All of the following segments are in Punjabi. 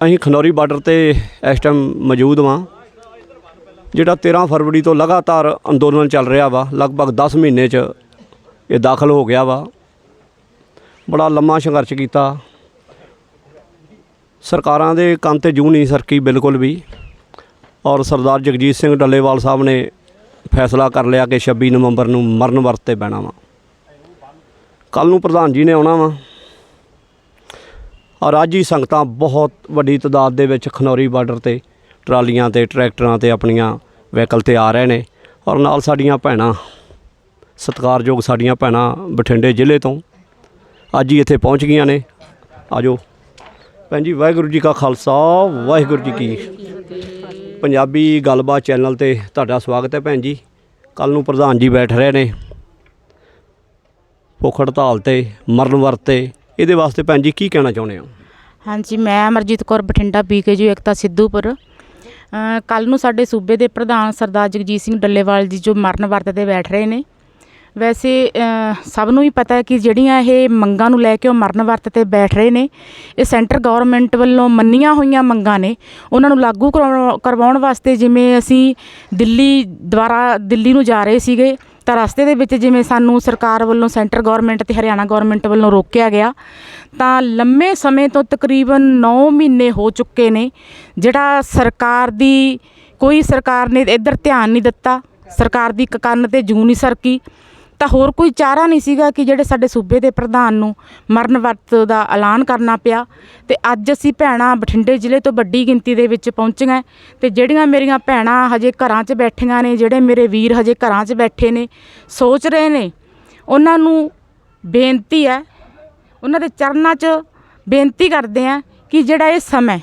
ਅਸੀਂ ਖਨੌਰੀ ਬਾਰਡਰ ਤੇ ਇਸ ਟਾਈਮ ਮੌਜੂਦ ਵਾਂ, ਜਿਹੜਾ 13 ਫਰਵਰੀ ਤੋਂ ਲਗਾਤਾਰ ਅੰਦੋਲਨ ਚੱਲ ਰਿਹਾ ਵਾ, ਲਗਭਗ 10 ਮਹੀਨੇ 'ਚ ਇਹ ਦਾਖਲ ਹੋ ਗਿਆ ਵਾ। ਬੜਾ ਲੰਮਾ ਸੰਘਰਸ਼ ਕੀਤਾ। ਸਰਕਾਰਾਂ ਦੇ ਕੰਨ ਤੇ ਜੂ ਨਹੀਂ ਸਰਕੀ ਬਿਲਕੁਲ ਵੀ। ਔਰ ਸਰਦਾਰ ਜਗਜੀਤ ਸਿੰਘ ਡੱਲੇਵਾਲ ਸਾਹਿਬ ਨੇ ਫੈਸਲਾ ਕਰ ਲਿਆ ਕਿ 26 ਨਵੰਬਰ ਨੂੰ ਮਰਨ ਵਰਤ ਤੇ ਬਹਿਣਾ ਵਾ। ਕੱਲ ਨੂੰ ਪ੍ਰਧਾਨ ਜੀ ਨੇ ਆਉਣਾ ਵਾ। ਔਰ ਅੱਜ ਹੀ ਸੰਗਤਾਂ ਬਹੁਤ ਵੱਡੀ ਤਾਦਾਦ ਦੇ ਵਿੱਚ ਖਨੌਰੀ ਬਾਰਡਰ ਤੇ ਟਰਾਲੀਆਂ ਤੇ ਟਰੈਕਟਰਾਂ ਤੇ ਆਪਣੀਆਂ ਵਹੀਕਲ ਤੇ ਆ ਰਹੇ ਨੇ ਔਰ ਨਾਲ ਸਾਡੀਆਂ ਭੈਣਾਂ, ਸਤਿਕਾਰਯੋਗ ਸਾਡੀਆਂ ਭੈਣਾਂ ਬਠਿੰਡੇ ਜ਼ਿਲ੍ਹੇ ਤੋਂ ਅੱਜ ਹੀ ਇੱਥੇ ਪਹੁੰਚ ਗਈਆਂ ਨੇ। ਆਜੋ। ਭੈਣ ਜੀ, ਵਾਹਿਗੁਰੂ ਜੀ ਕਾ ਖਾਲਸਾ, ਵਾਹਿਗੁਰੂ ਜੀ ਕੀ ਪੰਜਾਬੀ ਗੱਲਬਾਤ ਚੈਨਲ ਤੇ ਤੁਹਾਡਾ ਸਵਾਗਤ ਹੈ ਭੈਣ ਜੀ। ਕੱਲ ਨੂੰ ਪ੍ਰਧਾਨ ਜੀ ਬੈਠ ਰਹੇ ਨੇ। ਭੁੱਖ ਹੜਤਾਲ ਤੇ, ਮਰਨ ਵਰਤ ਤੇ ਇਹਦੇ ਵਾਸਤੇ ਭੈਣ ਜੀ ਕੀ ਕਹਿਣਾ ਚਾਹੁੰਦੇ ਹੋ? ਹਾਂਜੀ, ਮੈਂ ਅਮਰਜੀਤ ਕੌਰ ਬਠਿੰਡਾ ਬੀਕੇਜੀ ਏਕਤਾ ਸਿੱਧੂਪੁਰ। ਕੱਲ ਨੂੰ ਸਾਡੇ ਸੂਬੇ ਦੇ ਪ੍ਰਧਾਨ ਸਰਦਾਰ ਜਗਜੀਤ ਸਿੰਘ ਡੱਲੇਵਾਲ ਜੀ ਜੋ ਮਰਨ ਵਰਤ ਤੇ ਬੈਠ ਰਹੇ ਨੇ। ਵੈਸੇ ਸਭ ਨੂੰ ਹੀ ਪਤਾ ਹੈ ਕਿ ਜਿਹੜੀਆਂ ਇਹ ਮੰਗਾਂ ਨੂੰ ਲੈ ਕੇ ਉਹ ਮਰਨ ਵਰਤ ਤੇ ਬੈਠ ਰਹੇ ਨੇ, ਇਹ ਸੈਂਟਰ ਗਵਰਨਮੈਂਟ ਵੱਲੋਂ ਮੰਨੀਆਂ ਹੋਈਆਂ ਮੰਗਾਂ ਨੇ। ਉਹਨਾਂ ਨੂੰ ਲਾਗੂ ਕਰਵਾਉਣ- ਕਰਵਾਉਣ ਵਾਸਤੇ ਜਿਵੇਂ ਅਸੀਂ ਦਿੱਲੀ ਦੁਆਰਾ ਦਿੱਲੀ ਨੂੰ ਜਾ ਰਹੇ ਸੀਗੇ ਤਾਂ ਰਸਤੇ ਦੇ ਵਿੱਚ ਜਿਵੇਂ ਸਾਨੂੰ ਸਰਕਾਰ ਵੱਲੋਂ ਸੈਂਟਰ ਗਵਰਨਮੈਂਟ ਤੇ ਹਰਿਆਣਾ ਗਵਰਨਮੈਂਟ ਵੱਲੋਂ ਰੋਕਿਆ ਗਿਆ, ਤਾਂ ਲੰਮੇ ਸਮੇਂ ਤੋਂ ਤਕਰੀਬਨ 9 ਮਹੀਨੇ ਹੋ ਚੁੱਕੇ ਨੇ, ਜਿਹੜਾ ਸਰਕਾਰ ਦੀ, ਕੋਈ ਸਰਕਾਰ ਨੇ ਇੱਧਰ ਧਿਆਨ ਨਹੀਂ ਦਿੱਤਾ, ਸਰਕਾਰ ਦੀ ਇੱਕ ਕੰਨ ਤੇ ਜੂ ਨਹੀਂ ਸਰਕੀ। ਤਾਂ ਹੋਰ ਕੋਈ ਚਾਰਾ ਨਹੀਂ ਸੀਗਾ ਕਿ ਜਿਹੜੇ ਸਾਡੇ ਸੂਬੇ ਦੇ ਪ੍ਰਧਾਨ ਨੂੰ ਮਰਨ ਵਰਤ ਦਾ ਐਲਾਨ ਕਰਨਾ ਪਿਆ। ਤੇ ਅੱਜ ਅਸੀਂ ਭੈਣਾਂ ਬਠਿੰਡੇ ਜ਼ਿਲ੍ਹੇ ਤੋਂ ਵੱਡੀ ਗਿਣਤੀ ਦੇ ਵਿੱਚ ਪਹੁੰਚੀਆਂ ਤੇ ਜਿਹੜੀਆਂ ਮੇਰੀਆਂ ਭੈਣਾਂ ਹਜੇ ਘਰਾਂ 'ਚ ਬੈਠੀਆਂ ਨੇ, ਜਿਹੜੇ ਮੇਰੇ ਵੀਰ ਹਜੇ ਘਰਾਂ 'ਚ ਬੈਠੇ ਨੇ, ਸੋਚ ਰਹੇ ਨੇ। ਉਹਨਾਂ ਨੂੰ ਬੇਨਤੀ ਹੈ, ਉਹਨਾਂ ਦੇ ਚਰਨਾਂ 'ਚ ਬੇਨਤੀ ਕਰਦੇ ਆ ਕਿ ਜਿਹੜਾ ਇਹ ਸਮਾਂ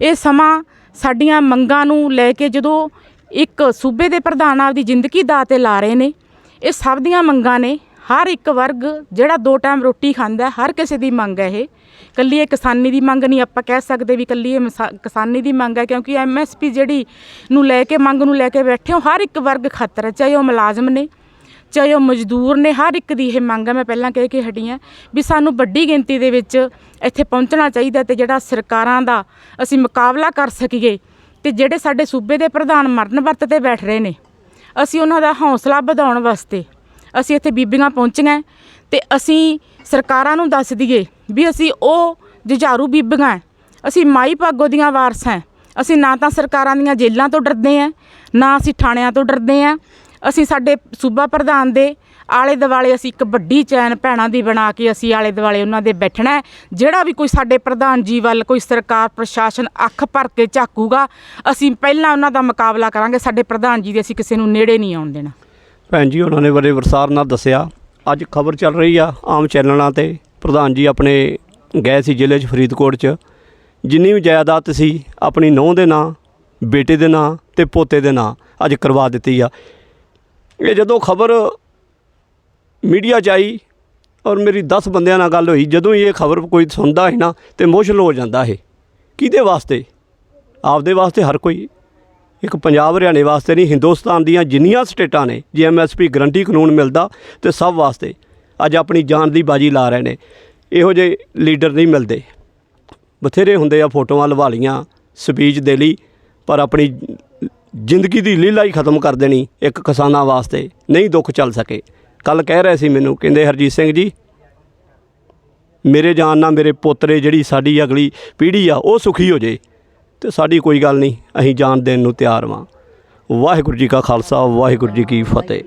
ਇਹ ਸਮਾਂ ਸਾਡੀਆਂ ਮੰਗਾਂ ਨੂੰ ਲੈ ਕੇ ਜਦੋਂ ਇੱਕ ਸੂਬੇ ਦੇ ਪ੍ਰਧਾਨ ਆਪਦੀ ਜ਼ਿੰਦਗੀ ਦਾ ਤੇ ਲਾ ਰਹੇ ਨੇ ਇਹ ਸਭ ਦੀਆਂ ਮੰਗਾਂ ਨੇ। ਹਰ ਇੱਕ ਵਰਗ ਜਿਹੜਾ ਦੋ ਟਾਈਮ ਰੋਟੀ ਖਾਂਦਾ ਹਰ ਕਿਸੇ ਦੀ ਮੰਗ ਹੈ ਇਹ। ਕੱਲੀ ਇਹ ਕਿਸਾਨੀ ਦੀ ਮੰਗ ਨਹੀਂ, ਆਪਾਂ ਕਹਿ ਸਕਦੇ ਵੀ ਕੱਲੀ ਇਹ ਮਸਾ- ਕਿਸਾਨੀ ਦੀ ਮੰਗ ਹੈ, ਕਿਉਂਕਿ ਐਮਐਸਪੀ ਜਿਹੜੀ ਨੂੰ ਲੈ ਕੇ, ਮੰਗ ਨੂੰ ਲੈ ਕੇ ਬੈਠੇ ਹੋ, ਹਰ ਇੱਕ ਵਰਗ ਖਾਤਰ ਹੈ, ਚਾਹੇ ਉਹ ਮੁਲਾਜ਼ਮ ਨੇ, ਚਾਹੇ ਉਹ ਮਜ਼ਦੂਰ ਨੇ, ਹਰ ਇੱਕ ਦੀ ਇਹ ਮੰਗ ਹੈ। ਮੈਂ ਪਹਿਲਾਂ ਕਹਿ ਕੇ ਹਟੀ ਹਾਂ ਵੀ ਸਾਨੂੰ ਵੱਡੀ ਗਿਣਤੀ ਦੇ ਵਿੱਚ ਇੱਥੇ ਪਹੁੰਚਣਾ ਚਾਹੀਦਾ ਤੇ ਜਿਹੜਾ ਸਰਕਾਰਾਂ ਦਾ ਅਸੀਂ ਮੁਕਾਬਲਾ ਕਰ ਸਕੀਏ ਤੇ ਜਿਹੜੇ ਸਾਡੇ ਸੂਬੇ ਦੇ ਪ੍ਰਧਾਨ ਮਰਨ ਵਰਤ ਤੇ ਬੈਠ ਰਹੇ ਨੇ। ਅਸੀਂ ਉਹਨਾਂ ਦਾ ਹੌਸਲਾ ਵਧਾਉਣ ਵਾਸਤੇ ਅਸੀਂ ਇੱਥੇ ਬੀਬੀਆਂ ਪਹੁੰਚੀਆਂ ਤੇ ਅਸੀਂ ਸਰਕਾਰਾਂ ਨੂੰ ਦੱਸ ਦਈਏ ਵੀ ਅਸੀਂ ਉਹ ਜੁਝਾਰੂ ਬੀਬੀਆਂ ਅਸੀਂ ਮਾਈ ਭਾਗੋ ਦੀਆਂ ਵਾਰਸਾਂ ਅਸੀਂ ਨਾ ਤਾਂ ਸਰਕਾਰਾਂ ਦੀਆਂ ਜੇਲ੍ਹਾਂ ਤੋਂ ਡਰਦੇ ਹਾਂ, ਨਾ ਅਸੀਂ ਥਾਣਿਆਂ ਤੋਂ ਡਰਦੇ ਹਾਂ ਅਸੀਂ ਸਾਡੇ ਸੂਬਾ ਪ੍ਰਧਾਨ ਦੇ ਆਲੇ ਦੁਆਲੇ ਅਸੀਂ ਇੱਕ ਵੱਡੀ ਚੈਨ ਭੈਣਾਂ ਦੀ ਬਣਾ ਕੇ ਅਸੀਂ ਆਲੇ ਦੁਆਲੇ ਉਹਨਾਂ ਦੇ ਬੈਠਣਾ ਹੈ। ਜਿਹੜਾ ਵੀ ਕੋਈ ਸਾਡੇ ਪ੍ਰਧਾਨ ਜੀ ਵੱਲ ਕੋਈ ਸਰਕਾਰ, ਪ੍ਰਸ਼ਾਸਨ ਅੱਖ ਭਰ ਕੇ ਝਾਕੂਗਾ, ਅਸੀਂ ਪਹਿਲਾਂ ਉਹਨਾਂ ਦਾ ਮੁਕਾਬਲਾ ਕਰਾਂਗੇ। ਸਾਡੇ ਪ੍ਰਧਾਨ ਜੀ ਦੇ ਅਸੀਂ ਕਿਸੇ ਨੂੰ ਨੇੜੇ ਨਹੀਂ ਆਉਣ ਦੇਣਾ। ਭੈਣ ਜੀ, ਉਹਨਾਂ ਨੇ ਬੜੇ ਵਰਸਾਰ ਨਾਲ ਦੱਸਿਆ। ਅੱਜ ਖਬਰ ਚੱਲ ਰਹੀ ਆ ਆਮ ਚੈਨਲਾਂ ਤੇ। ਪ੍ਰਧਾਨ ਜੀ ਆਪਣੇ ਗਏ ਸੀ ਜ਼ਿਲ੍ਹੇ 'ਚ, ਫਰੀਦਕੋਟ 'ਚ। ਜਿੰਨੀ ਵੀ ਜਾਇਦਾਦ ਸੀ, ਆਪਣੀ ਨੂੰਹ ਦੇ ਨਾਂ, ਬੇਟੇ ਦੇ ਨਾਂ ਤੇ ਪੋਤੇ ਦੇ ਨਾਂ ਅੱਜ ਕਰਵਾ ਦਿੱਤੀ ਆ। ਇਹ ਜਦੋਂ ਖਬਰ ਮੀਡੀਆ 'ਚ ਆਈ ਔਰ ਮੇਰੀ 10 ਬੰਦਿਆਂ ਨਾਲ ਗੱਲ ਹੋਈ, ਜਦੋਂ ਹੀ ਇਹ ਖਬਰ ਕੋਈ ਸੁਣਦਾ ਹੈ ਨਾ ਤੇ ਮੁਸ਼ਲ ਹੋ ਜਾਂਦਾ ਇਹ ਕਿਹਦੇ ਵਾਸਤੇ? ਆਪਦੇ ਵਾਸਤੇ ਹਰ ਕੋਈ। ਇੱਕ ਪੰਜਾਬ ਹਰਿਆਣੇ ਵਾਸਤੇ ਨਹੀਂ, ਹਿੰਦੁਸਤਾਨ ਦੀਆਂ ਜਿੰਨੀਆਂ ਸਟੇਟਾਂ ਨੇ, ਜੇ ਐਮਐਸਪੀ ਗਰੰਟੀ ਕਾਨੂੰਨ ਮਿਲਦਾ ਤੇ ਸਭ ਵਾਸਤੇ। ਅੱਜ ਆਪਣੀ ਜਾਨ ਦੀ ਬਾਜੀ ਲਾ ਰਹੇ ਨੇ। ਇਹੋ ਜਿਹੇ ਲੀਡਰ ਨਹੀਂ ਮਿਲਦੇ। ਬਥੇਰੇ ਹੁੰਦੇ ਆ ਫੋਟੋਆਂ ਲਵਾ ਲੀਆਂ ਸਪੀਚ ਦੇ ਲਈ, ਪਰ ਆਪਣੀ ਜ਼ਿੰਦਗੀ ਦੀ ਲੀਲਾ ਹੀ ਖਤਮ ਕਰ ਦੇਣੀ ਇੱਕ ਕਿਸਾਨਾਂ ਵਾਸਤੇ, ਨਹੀਂ ਦੁੱਖ ਚੱਲ ਸਕੇ। ਕੱਲ ਕਹਿ ਰਹੇ ਸੀ ਮੈਨੂੰ, ਕਹਿੰਦੇ, ਹਰਜੀਤ ਸਿੰਘ ਜੀ, ਮੇਰੇ ਜਾਨ ਨਾਲ ਮੇਰੇ ਪੋਤਰੇ ਜਿਹੜੀ ਸਾਡੀ ਅਗਲੀ ਪੀੜ੍ਹੀ ਆ, ਉਹ ਸੁਖੀ ਹੋ ਜੇ। ਤੇ ਸਾਡੀ ਕੋਈ ਗੱਲ ਨਹੀਂ, ਅਸੀਂ ਜਾਨ ਦੇਣ ਨੂੰ ਤਿਆਰ ਵਾਂ। ਵਾਹਿਗੁਰੂ ਜੀ ਕਾ ਖਾਲਸਾ, ਵਾਹਿਗੁਰੂ ਜੀ ਕੀ ਫਤਿਹ।